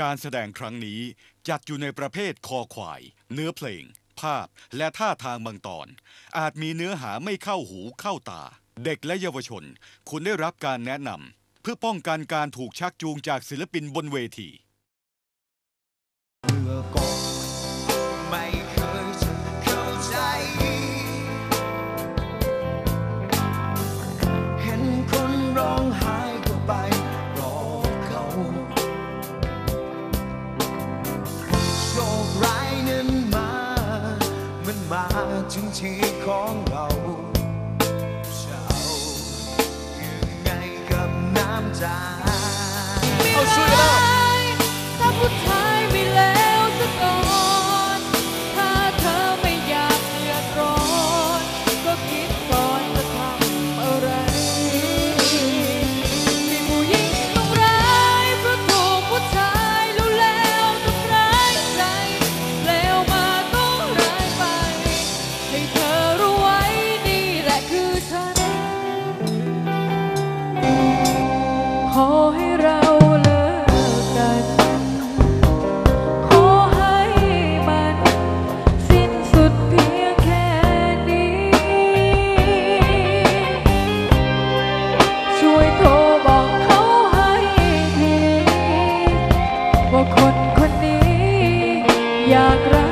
การแสดงครั้งนี้จัดอยู่ในประเภทคอควาย เนื้อเพลง ภาพและท่าทางบางตอน อาจมีเนื้อหาไม่เข้าหูเข้าตา เด็กและเยาวชน คุณได้รับการแนะนำเพื่อป้องกันการถูกชักจูงจากศิลปินบนเวที ที่ของเราจะเอายังไงกับน้ำใจ อยากรัก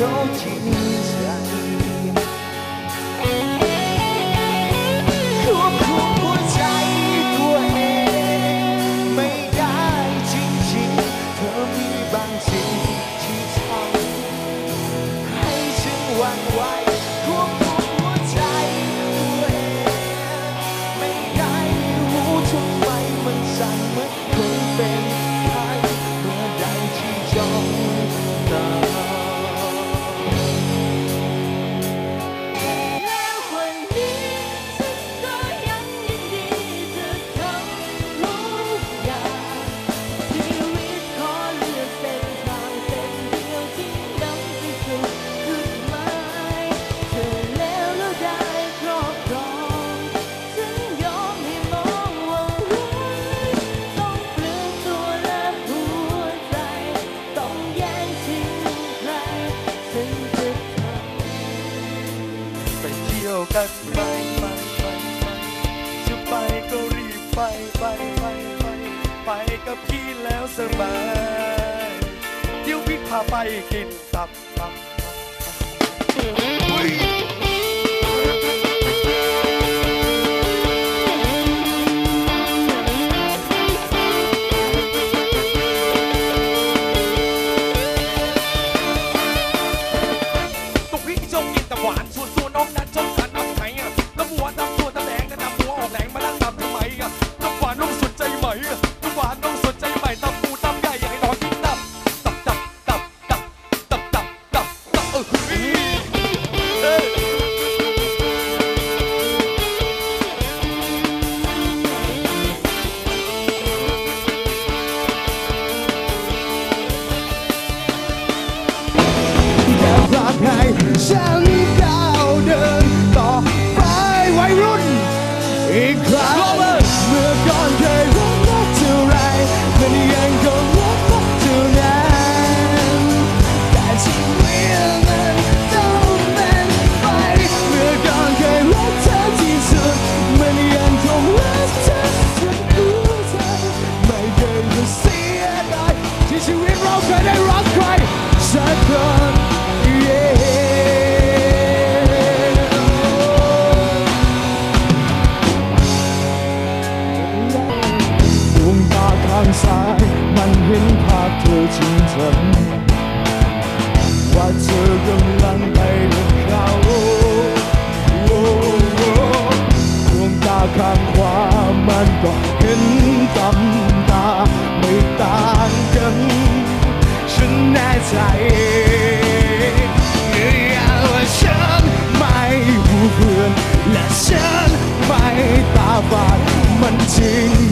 有几 ใจเนื่องว่าฉันไม่หูเพื่อนและฉันไม่ตาบอดมันจริง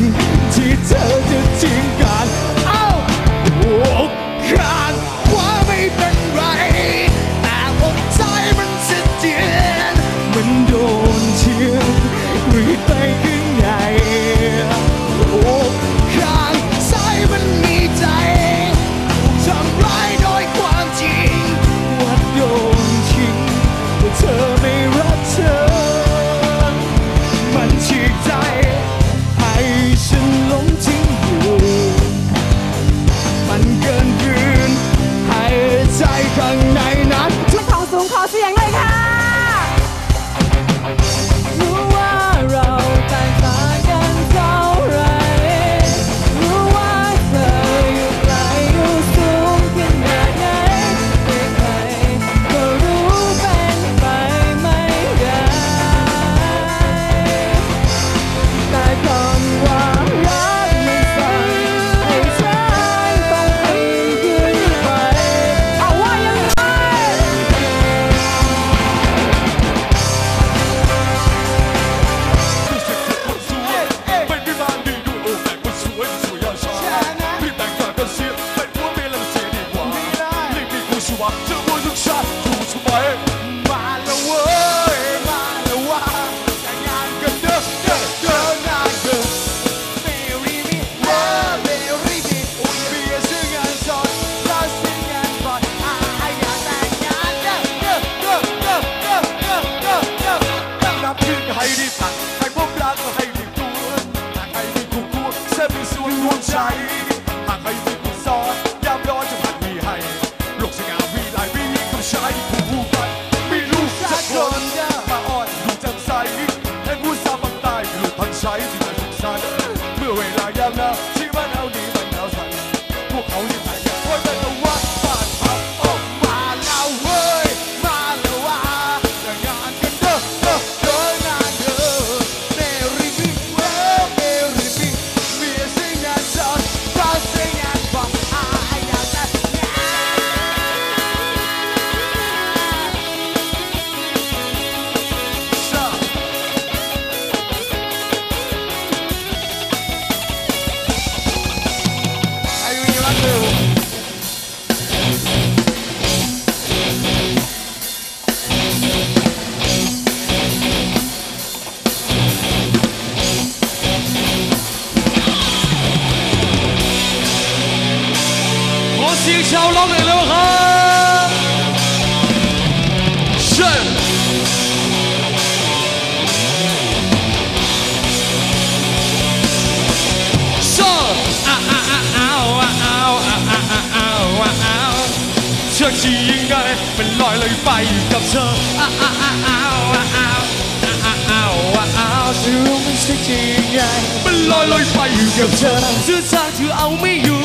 เป็นลอยเลยไปกับเธออ้าวอ้าวอ้าวอ้าวอ้าวอ้าวอ้าวจเรู้มันสัริงไงเป็นลอยเลยไปกับเธอเสื้อชาเธอเอาไม่อยู่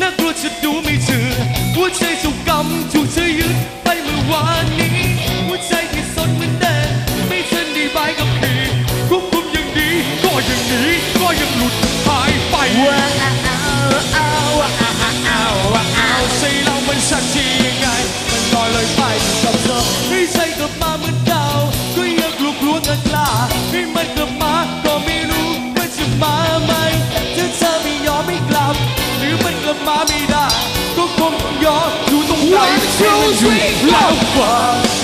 น่ากลัวจะดูไม่ถึอหัวใจสุกกำถูกเธอยึดไปเมื่อวานนี้หัวใจที่สดเหมือนแดงไม่ทันไดีบายกับพี่ควบคุมยังดีก็ยัางนีก็ยังหลุดหายไปว้าวอ้าวอ้าวอ้าวอ้าวใจเรามันสักจริง ลอยลอยไปกับเธอให้ใจกลับมาเหมือนเก่าก็ยังกลัวกลัวกันกล้าให้มันกลับมา ก็ไม่รู้มันจะมาไหมถ้าเธอไม่ยอมไม่กลับ หรือมันกลับมาไม่ได้ ก็คงต้องยอมอยู่ตรงไหนที่มันอยู่แล้วกว่า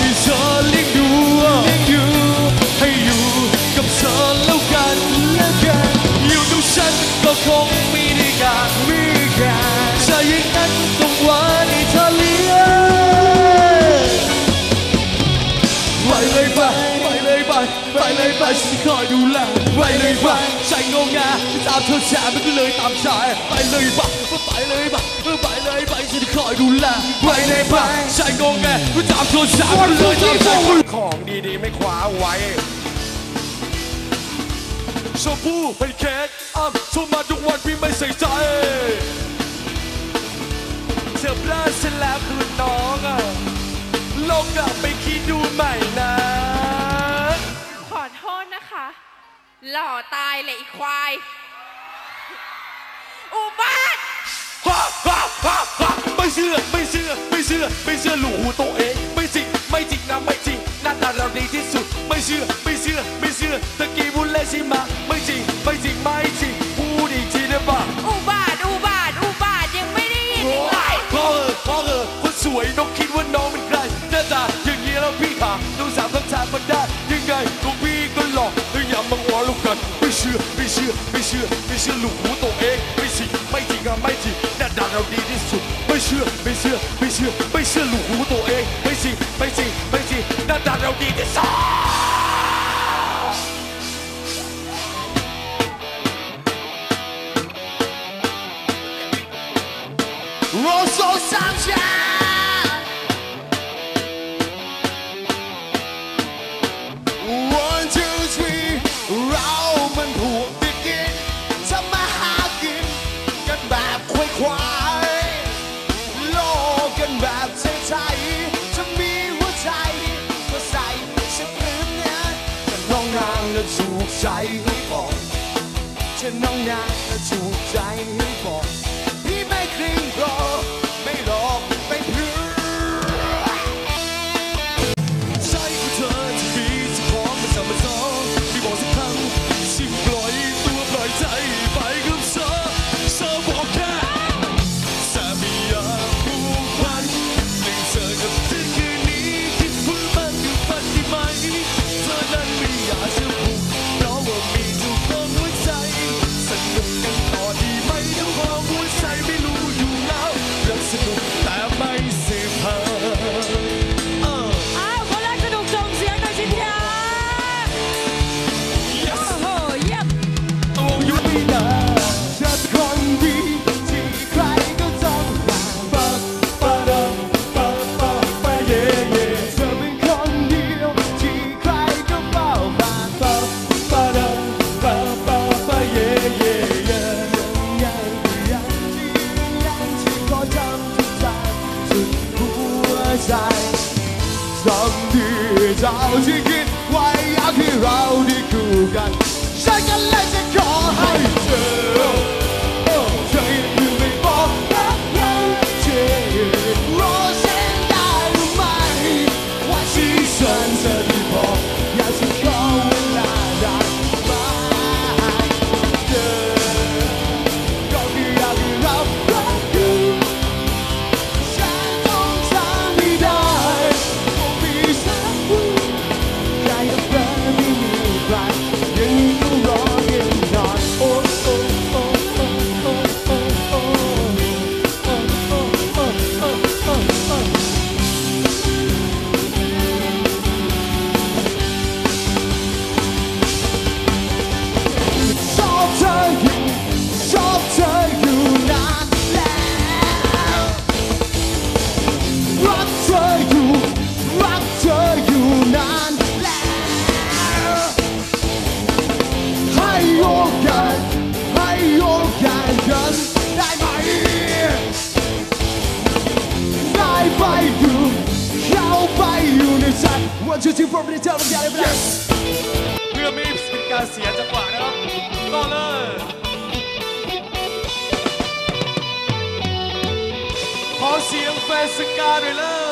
เลยไปฉันคอยดูแลไปเลยไปใจงงงาตามเธอแฉมันก็เลยตามใจไปเลยไปไปเลยไปไปเลยไปฉันคอยดูแลไปเลยไปใจงงงาตามเธอแฉมันเลยตามใจของดีๆไม่คว้าไว้ชมพู่ไปเค้กอ้ำโทรมาทุกวันพี่ไม่ใส่ใจเธอพลาดฉันแล้วคือน้องอะลองกลับไปคิดดูใหม่นะ หล่อตายเลยอีควาย อุบาทฮ่าฮ่าฮ่าฮ่าไม่เชื่อไม่เชื่อไม่เชื่อไม่เชื่อหลูหูตัวเอง ไม่จริงไม่จริงนะไม่จริงหน้าตาเราดีที่สุด ไม่เชื่อไม่เชื่อไม่เชื่อตะกี้พูดเล่นใช่ไหมไม่จริงไม่จริงไม่จริงพูดอีกทีได้ปะอุบาทอุบาทอุบาทยังไม่ได้ยินอีกเหรอพ่อเออพ่อเออคนสวยน้องคิดว่าน้องเป็นใครหน้าตาอย่างนี้แล้วพี่ขาน้องสามคำถามมาได้ 必须必须必须路虎走 a 必须北京啊北京那大肉你的手必须必须必须必须路虎走 a 必须必须必须那大肉你的手 ใจให้บอกฉันน้องนาถูใจ aplaudir. เสียจังหวะนะครับต่อเลยขอเสียงแฟนสกาหน่ยเลย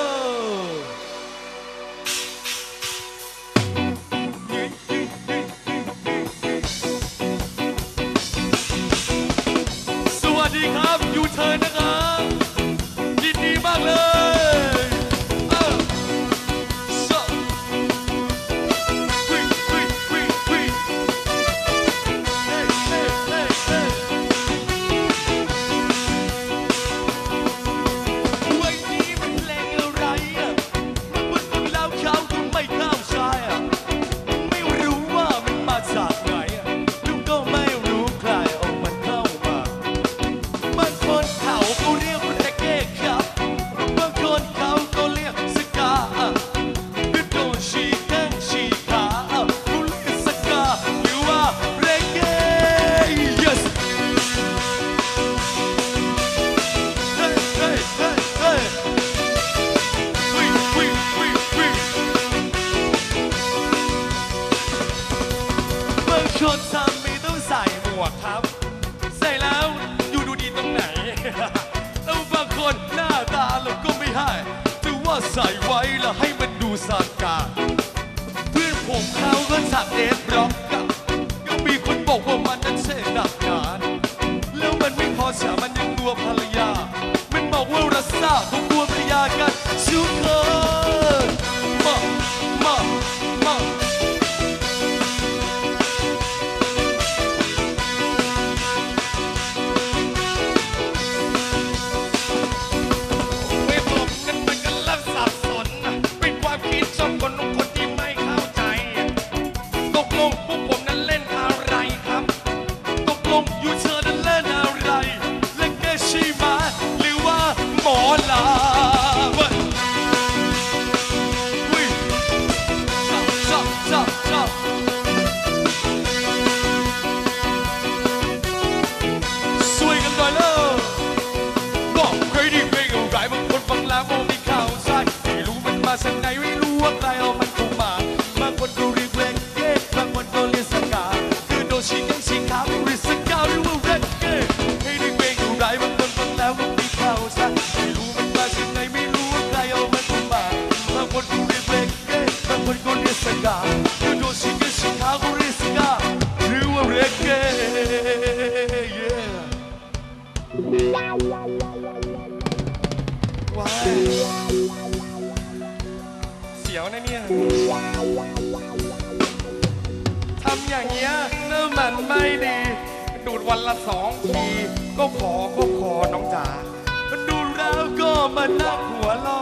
นน้าหัวล่อ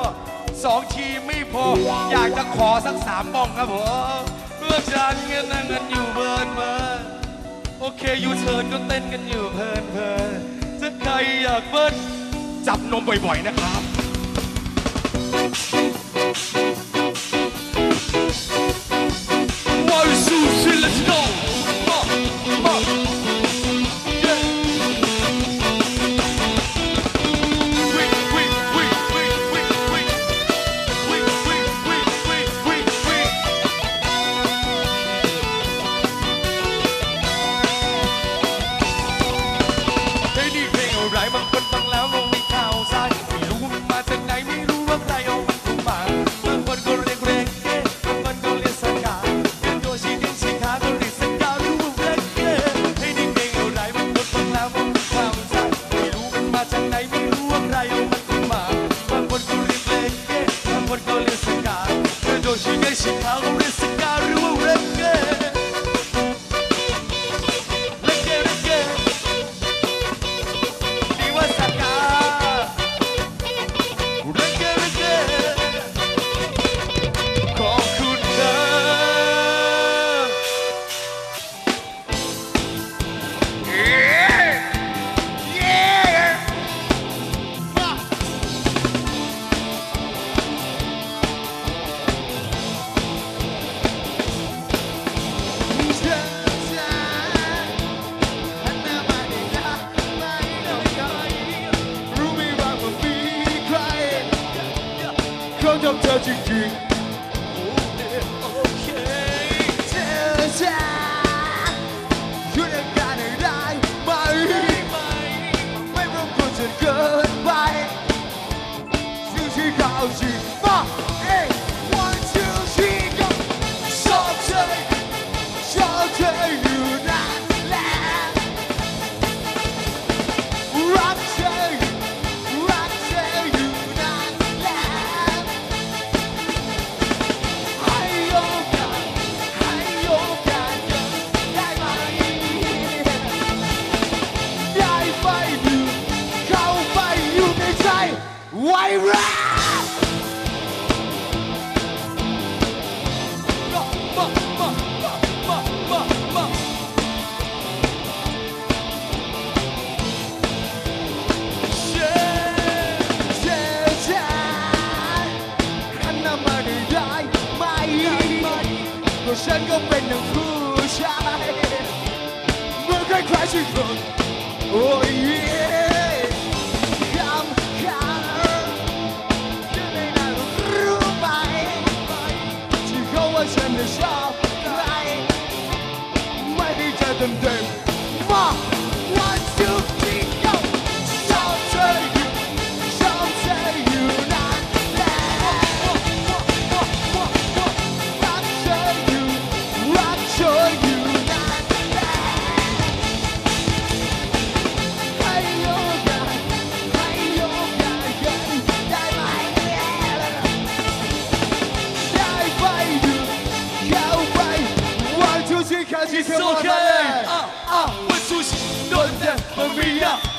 สองทีไม่พอ อยากจะขอสักสามบองครับผมเมื่อฉันเงินนั่งกันอยู่เบิร์นเบิร์นโอเคอยู่เทิร์ก็เต้นกันอยู่เพลินเพลินจะใครอยากเบิร์นจับนมบ่อยๆนะครับวันสู้สิ let's go dead and dim. Fuck!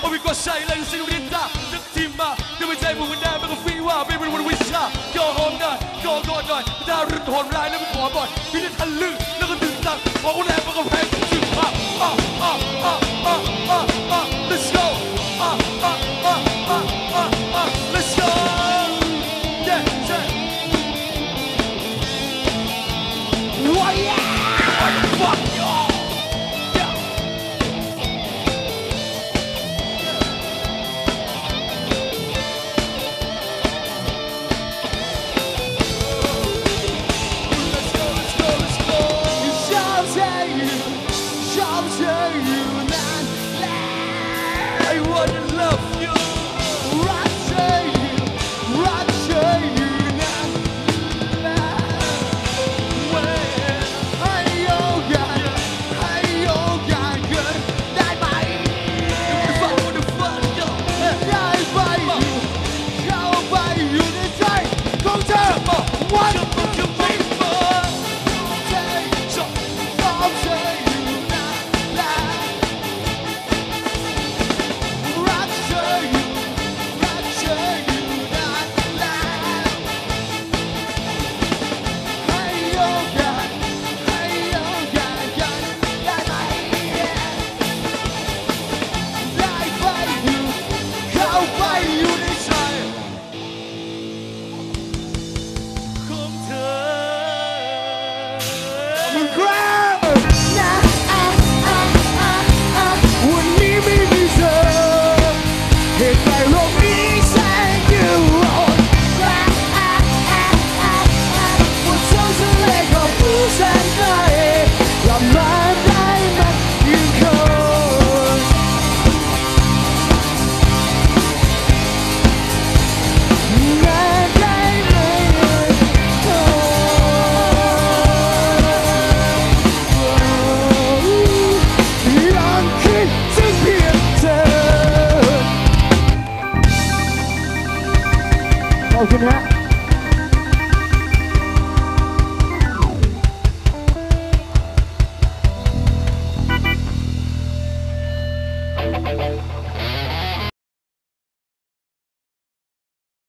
Oh, we've got shy ladies in with that. The team up, the way they move down, but we are, baby, when we shot. Go home now, go go now. ดาวรุ่งโหนร้ายแล้วมันขอบ่อยพี่ได้ทะลึ่งแล้วก็ดึงดังพออุ่นแรงมันก็แพ้ถึงภาพอ้าวอ้าวอ้าว What?